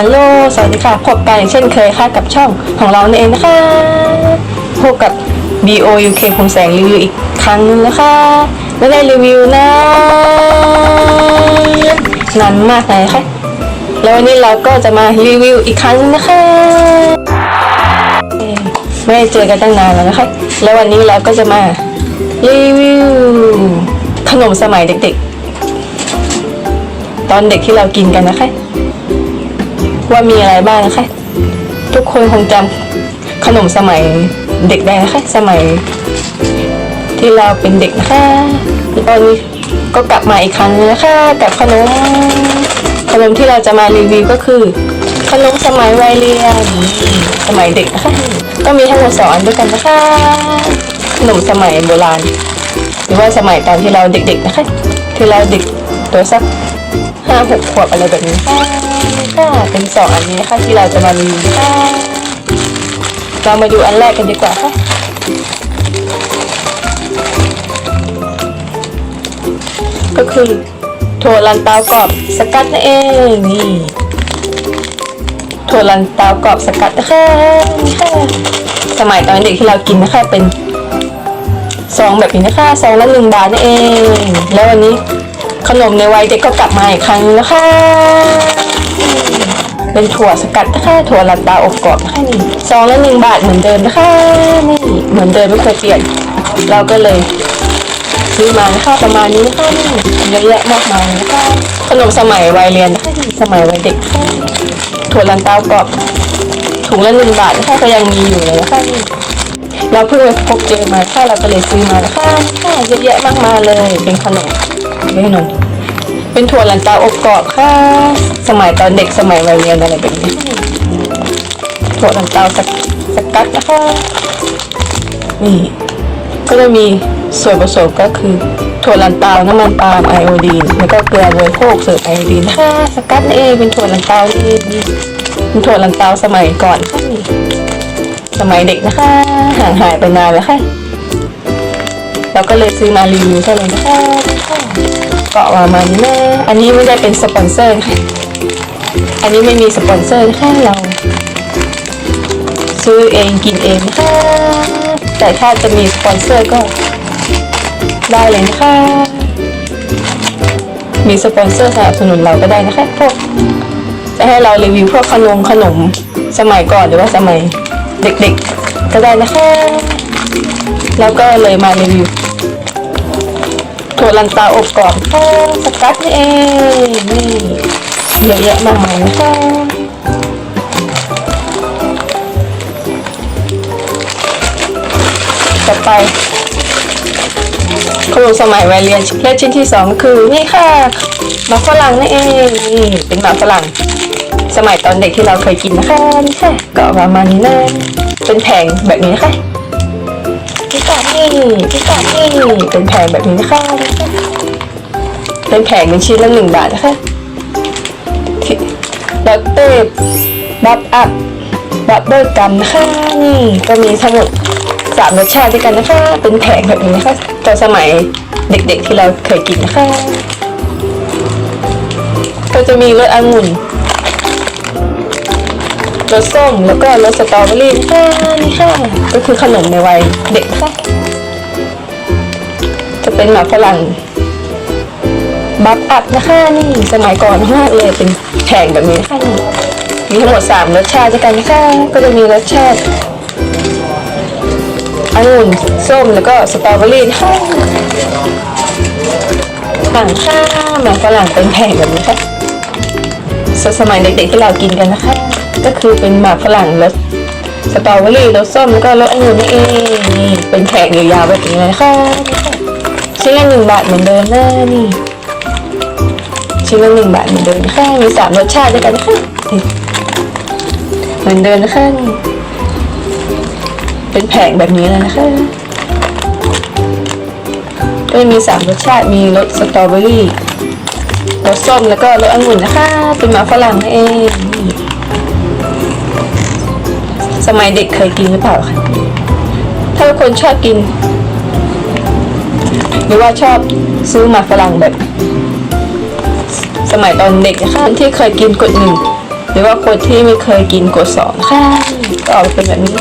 ฮัลโหล สวัสดีค่ะ พบกันเช่นเคยค่ะกับช่องของเราเองนะคะพบกับ BO UK คงแสงรีวิวอีกครั้งนึงนะคะไม่ได้รีวิวนะนานมากเลยค่ะ แล้ววันนี้เราก็จะมารีวิวอีกครั้งนึงนะคะไม่ได้เจอกันตั้งนานแล้วนะคะ แล้ววันนี้เราก็จะมารีวิวขนมสมัยเด็กๆ ตอนเด็กที่เรากินกันนะคะ ว่ามีอะไรบ้างนะคะ ทุกคนคงจำขนมสมัยเด็กได้นะคะสมัย ที่เราเป็นเด็กนะคะตอนนี้ก็กลับมาอีกครั้งนะคะกับขนมขนมที่เราจะมารีวิวก็คือ ขนมสมัยวัยเรียนสมัยเด็กนะคะก็มีทั้งหมดสองอันด้วยกันนะคะ ขนมสมัยโบราณ หรือว่าสมัยตอนที่เราเด็กๆนะคะ ที่เราเด็กตัวสักห้าหกขวบอะไรแบบนี้ ค่ะเป็นสองอันนี้นะคะที่เราจะมารีวิวค่ะเรามาดูอันแรกกันดีกว่าค่ะก็คือถั่วลันเตากรอบสกัดนั่นเองนี่ถั่วลันเตากรอบสกัดนะคะนี่ค่สมัยตอนเด็กที่เรากินนะคะเป็นซองแบบนี้นะคะซองละหนึ่งบาทนั่นเอง แล้ววันนี้ขนมในวัยเด็กก็กลับมาอีกครั้งนะคะ เป็นถั่วสกัดนะคะถั่วลันเตาอบกรอบนะคะนี่ซองละหนึ่งบาทเหมือนเดิมนะคะนี่เหมือนเดิมไม่เคยเปลี่ยน เราก็เลยซื้อมานะคะประมาณนี้นะคะนี่เยอะแยะมากมายนะคะขนมสมัยวัยเรียนนะคะสมัยวัยเด็กถั่วลันเตากรอบถุงละหนึ่งบาทนะคะก็ยังมีอยู่เลยนะคะนี่เราเพิ่งไปพบเจอมาค่ะเราก็เลยซื้อมานะคะค่ะเยอะแยะมากมายเลยเป็นขนมเป็นขนม เป็นถั่วลันเตาอบกรอบค่ะ สมัยตอนเด็กสมัยวัยเรียนอะไรแบบนี้ถั่วลันเตาสักสักกัดนะคะนี่ก็จะมีส่วนผสมก็คือถั่วลันเตาน้ำมันปาล์มไอโอดีนแล้วก็เกลือโรยโคกเสริมไอโอดีนค่ะสกัดเองเป็นถั่วลันเตานี่นี่เป็นถั่วลันเตาสมัยก่อนค่ะสมัยเด็กนะคะห่างหายไปนานแล้วค่ะเราก็เลยซื้อมารีวิวซะเลยนะคะ ก็ประมาณนี้นะอันนี้ไม่ได้เป็นสปอนเซอร์ค่ะ อันนี้ไม่มีสปอนเซอร์นะคะเรา ซื้อเองกินเองนะคะแต่ถ้าจะมีสปอนเซอร์ก็ได้เลยนะคะมีสปอนเซอร์สนับสนุนเราก็ได้นะคะพวกจะให้เรารีวิวพวกขนมขนมสมัยก่อนหรือว่าสมัยเด็กๆก็ได้นะคะ แล้วก็เลยมารีวิว ถั่วลันเตาอบกรอบค่ะสกัดนี่เองนี่เยอะแยะมากมายนะคะต่อไปขนมสมัยวัยเรียนและชิ้นที่สองคือนี่ค่ะหมากฝรั่งนี่เองนี่เป็นหมากฝรั่ง สมัยตอนเด็กที่เราเคยกินนะคะนี่ค่ะก็ประมาณนี้นะเป็นแผงแบบนี้นะคะ พี่กาดนี่พี่กาดนี่เป็นแผงแบบนี้นะคะเป็นแผงเป็นชิ้นละหนึ่งบาทนะคะลอตเต้บับอัพบับเบิลกัมนะคะนี่ก็มีทั้งหมดสามรสชาติด้วยกันนะคะ เป็นแผงแบบนี้นะคะตอนสมัยเด็กๆที่เราเคยกินนะคะก็จะมีรสองุ่น รสส้มแล้วก็รสสตรอเบอรี่นะคะนี่ค่ะก็คือขนมในวัยเด็กนะคะจะเป็นหมากฝรั่งบัฟอัพนะคะนี่สมัยก่อนมากเลยเป็นแผงแบบนี้นี่มีทั้งหมดสามรสชาติด้วยกันนะคะก็จะมีรสชาติองุ่นส้มแล้วก็สตรอเบอรี่ค่ะหลังข้าวหมากฝรั่งเป็นแผ่นแบบนี้ค่ะสสมัยเด็กๆที่เรากินกันนะคะ ก็คือเป็นหมากฝรั่งรสสตรอเบอรี่รสส้มแล้วก็รสองุ่นนี่เองนี่เป็นแผงยาวๆแบบนี้เลยค่ะชิ้นละหนึ่งบาทเหมือนเดิมนะนี่ชิ้นละหนึ่งบาทเหมือนเดิมนะคะมีสามรสชาติด้วยกันนะคะเหมือนเดิมนะคะนี่เป็นแผงแบบนี้เลยนะคะก็มีสามรสชาติมีรสสตรอเบอรี่รสส้มแล้วก็รสองุ่นนะคะ เป็นหมาฝรั่งนั่นเองนี่ สมัยเด็กเคยกินหรือเปล่าคะถ้าคนชอบกิน หรือว่าชอบซื้อมาฝรั่งแบบ สมัยตอนเด็กนะคะที่เคยกินกดหนึ่งหรือว่าคนที่ไม่เคยกินกดสองค่ะก็ออกเป็นแบบนี้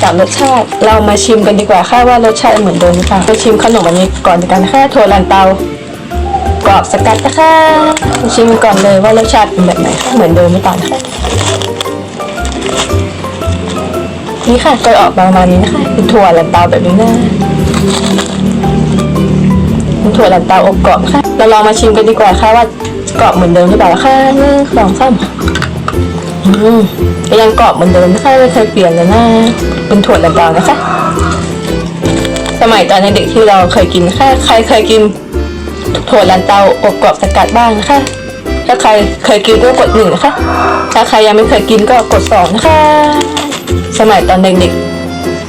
สามรสชาติเรามาชิมกันดีกว่าค่ะว่ารสชาติเหมือนเดิมหรือเปล่ามาชิมขนมอันนี้ก่อนกันค่ะถั่วลันเตากรอบสกัดนะคะชิมกันก่อนเลยว่ารสชาติเป็นแบบไหนเหมือนเดิมหรือเปล่า นี่ค่ะก็ออกมาประมาณนี้นะคะเป็นถั่วลันเตาแบบนี้นะเป็นถั่วลันเตาอบกรอบค่ะ เราลองมาชิมกันดีกว่าค่ะว่ากรอบเหมือนเดิมหรือเปล่าค่ะหนึ่งสองสามอืมยังกรอบเหมือนเดิมนะคะไม่เคยเปลี่ยนเลยนะเป็นถั่วลันเตานะคะสมัยตอนเด็กที่เราเคยกินค่ะใครเคยกินถั่วลันเตาอบกรอบสกัดบ้างนะคะถ้าใครเคยกินก็กดหนึ่งนะคะ ถ้าใครยังไม่เคยกินก็กดสองนะคะ สมัยตอนเด็ก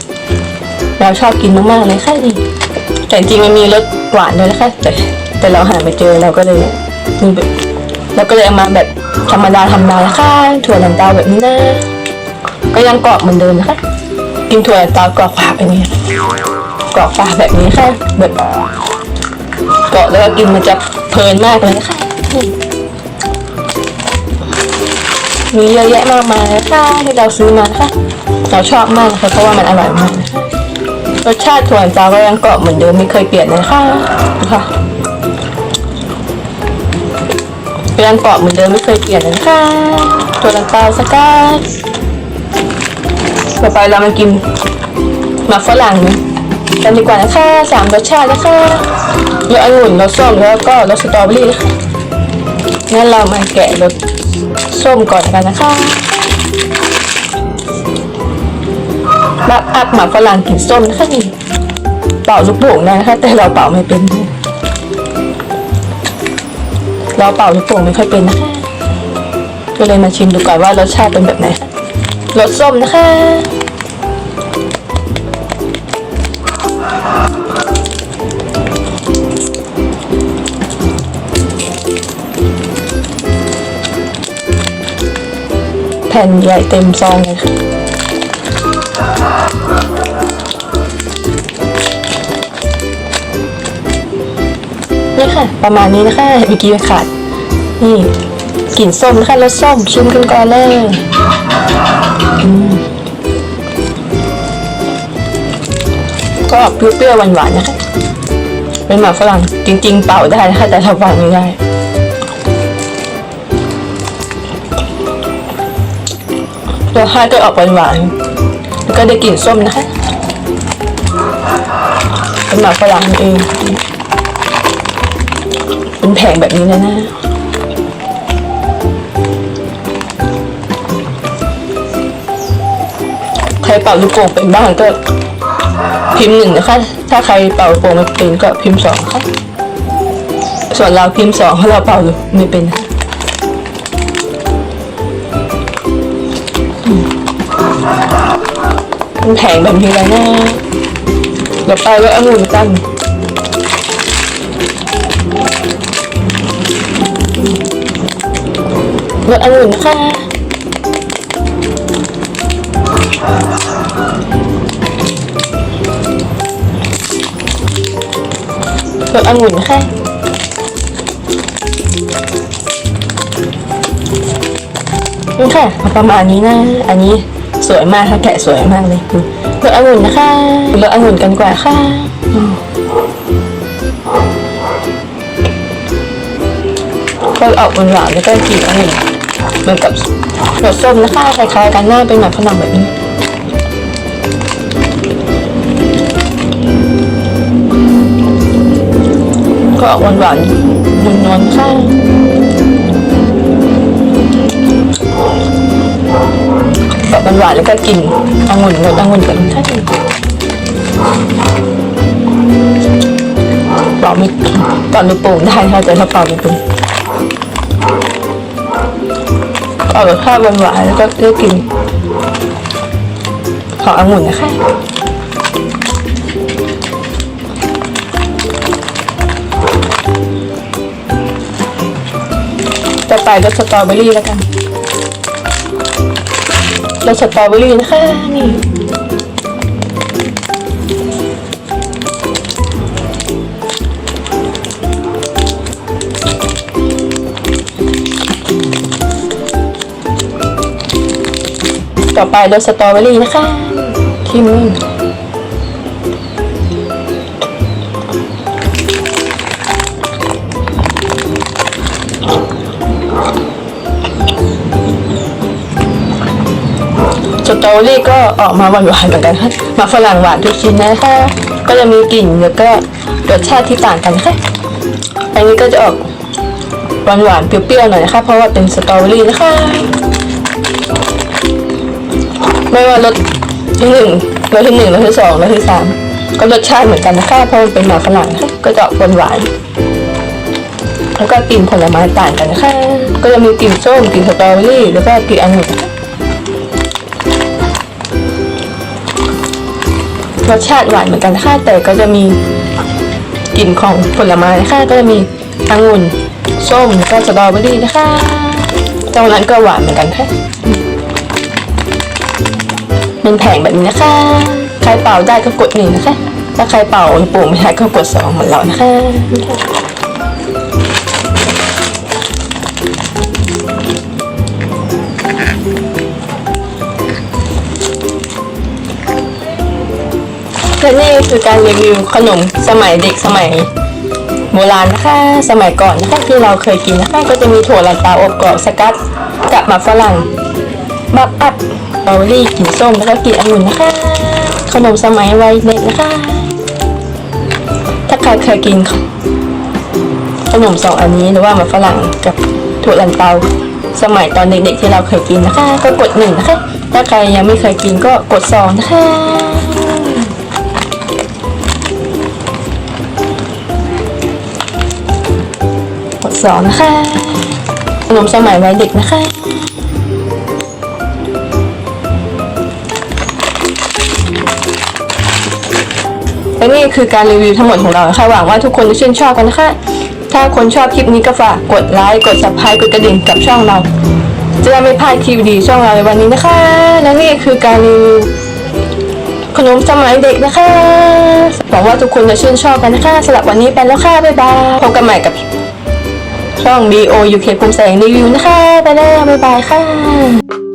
ๆ เราชอบกินมากๆเลยค่ะนี่แต่จริงๆมันมีรสหวานด้วยนะคะแต่แต่เราหาไม่เจอเราก็เลยมีแบบแล้วก็เลยเอามาแบบธรรมดาธรรมดานะคะถั่วลันเตาแบบนี้นะก็ยังกรอบเหมือนเดิมนะคะกินถั่วลันเตากรอบฝาแบบนี้กรอบฝาแบบนี้ค่ะแบบเกาะแล้วก็กินมันจะเพลินมากเลยนะคะ มีเยอะแยะมากมายเลยค่ะที่เราซื้อมานะคะเราชอบมากนะคะเพราะว่ามันอร่อยมากรสชาติถั่วลันเตาก็ยังกรอบเหมือนเดิมไม่เคยเปลี่ยนเลยค่ะค่ะยังกรอบเหมือนเดิมไม่เคยเปลี่ยนเลยนะคะตัวลันเตาสกัดต่อไปเรามากินหมากฝรั่งกันดีกว่านะคะสามรสชาตินะคะรสองุ่นรสส้มแล้วก็รสสตรอเบอรี่นะคะงั้นเรามาแกะรส ส้มก่อนกันนะคะบักอัพหมากฝรั่งกินส้มนะคะนี่เป่าลูกโป่งได้นะคะ แต่เราเป่าไม่เป็น เราเป่าลูกโป่งไม่ค่อยเป็นนะคะก็เลยมาชิมดูก่อนว่ารสชาติเป็นแบบไหนรสส้มนะคะ ผ่นใหญ่เต็มซองเลยค่ะนี่ค่ะ ประมาณนี้นะคะเมื่อกี้ขาดนี่กลิ่นส้มนะคะรสส้มชิมกันก่อนเลยก็เปรี้ยวๆหวานๆนะคะ เป็นหมากฝรั่งจริง ๆ เป่าได้นะคะแต่ถ้าเป่าไม่ได้ รสชาติก็ออกหวานๆแล้วก็ได้กลิ่นส้มนะคะเป็นหมากฝรั่งเอง เป็นแผงแบบนี้เลยนะใครเป่าลูกโป่งเป็นบ้างก็พิมพ์หนึ่งนะคะ ถ้าใครเป่าลูกโป่งไม่เป็นก็พิมพ์สองค่ะ ส่วนเราพิมพ์สองเพราะเราเป่าไม่เป็นนะ เป็นแผงแบบนี้เลยนะเดี๋ยวไปก็เอามือกันรสองุ่นค่ะรสองุ่นค่ะนี่ค่ะ ประมาณนี้นะ อันนี้ สวยมากค่ะแกะสวยมากเลยรสองุ่นนะคะรสองุ่นกันดีกว่าค่ะอืมก็ออกหวานๆแล้วก็กลิ่นองุ่นเหมือนกับรสส้มนะคะคล้ายๆกันหน้าเป็นแบบผนังแบบนี้ก็ออกหวานๆนวลๆค่ะ หวานๆแล้วก็กลิ่นองุ่นรสองุ่นกันค่ะเป่าไม่ตอนลูกโป่งได้ค่ะแต่ถ้าเป่าไม่เป็นออกรสชาติหวานๆแล้วก็ได้กลิ่นขององุ่นนะคะต่อไปรสสตรอเบอรี่แล้วกัน รสสตรอเบอรี่นะคะนี่ต่อไปโดสสตรอเบอรี่นะคะที่มือ สตรอเบอรี่ก็ออกมาหวานๆเหมือนกันค่ะมาฝรั่งหวานทุกชิ้นนะคะก็จะมีกลิ่นแล้วก็รสชาติที่ต่างกันค่ะอันนี้ก็จะออกหวานหวานๆเปรี้ยวๆหน่อยนะคะ เพราะว่าเป็นสตรอเบอรี่นะคะไม่ว่ารสที่หนึ่งรสที่หนึ่งรสที่สองรสที่สามก็รสชาติเหมือนกันนะคะเพราะมันเป็นหมาฝรั่งนะคะก็จะออกหวานหวานๆแล้วก็กลิ่นผลไม้ต่างกันนะคะก็จะมีกลิ่นส้มกลิ่นสตรอเบอรี่แล้วก็กลิ่นองุ่น รสชาติหวานเหมือนกันค่ะแต่ก็จะมีกลิ่นของผลไม้ค่ะก็จะมีองุ่นส้มก็สตรอเบอรี่นะคะตรงนั้นก็หวานเหมือนกันค่ะเป็นแผงแบบนี้นะคะ ใครเป่าได้ก็กดหนึ่งนะคะ ถ้าใครเป่าปุ่มไม่ได้ก็กดสองเหมือนเรานะคะ และนี่คือการรีวิวขนมสมัยเด็กสมัยโบราณนะคะสมัยก่อนนะคะที่เราเคยกินนะคะก็จะมีถั่วลันเตาอบกรอบสกัดกับหมาฝรั่งบับอัพสตรอเบอรี่กลิ่นส้มแล้วก็กลิ่นองุ่นนะคะ ขนมสมัยวัยเด็กนะคะ ถ้าใครเคยกิน ขนมสองอันนี้หรือว่าหมาฝรั่งกับถั่วลันเตาสมัยตอนเด็กๆที่เราเคยกินนะคะ ก็กดหนึ่งนะคะ ถ้าใครยังไม่เคยกินก็กดสองนะคะ สองนะคะขนมสมัยวัยเด็กนะคะและนี่คือการรีวิวทั้งหมดของเรานะคะหวังว่าทุกคนจะชื่นชอบกันนะคะ ถ้าคนชอบคลิปนี้ก็ฝากกดไลค์ กด subscribe กดกระดิ่งกับช่องเรา จะได้ไม่พลาดคลิปดีช่องเราในวันนี้นะคะ และนี่คือการรีวิวขนมสมัยเด็กนะคะ หวังว่าทุกคนจะชื่นชอบกันนะคะสำหรับวันนี้ไปแล้วค่ะ บ๊ายบาย พบกันใหม่กับ ช่อง B O U K ภูมิแสงรีวิวนะคะ ไปแล้วบ๊ายบายค่ะ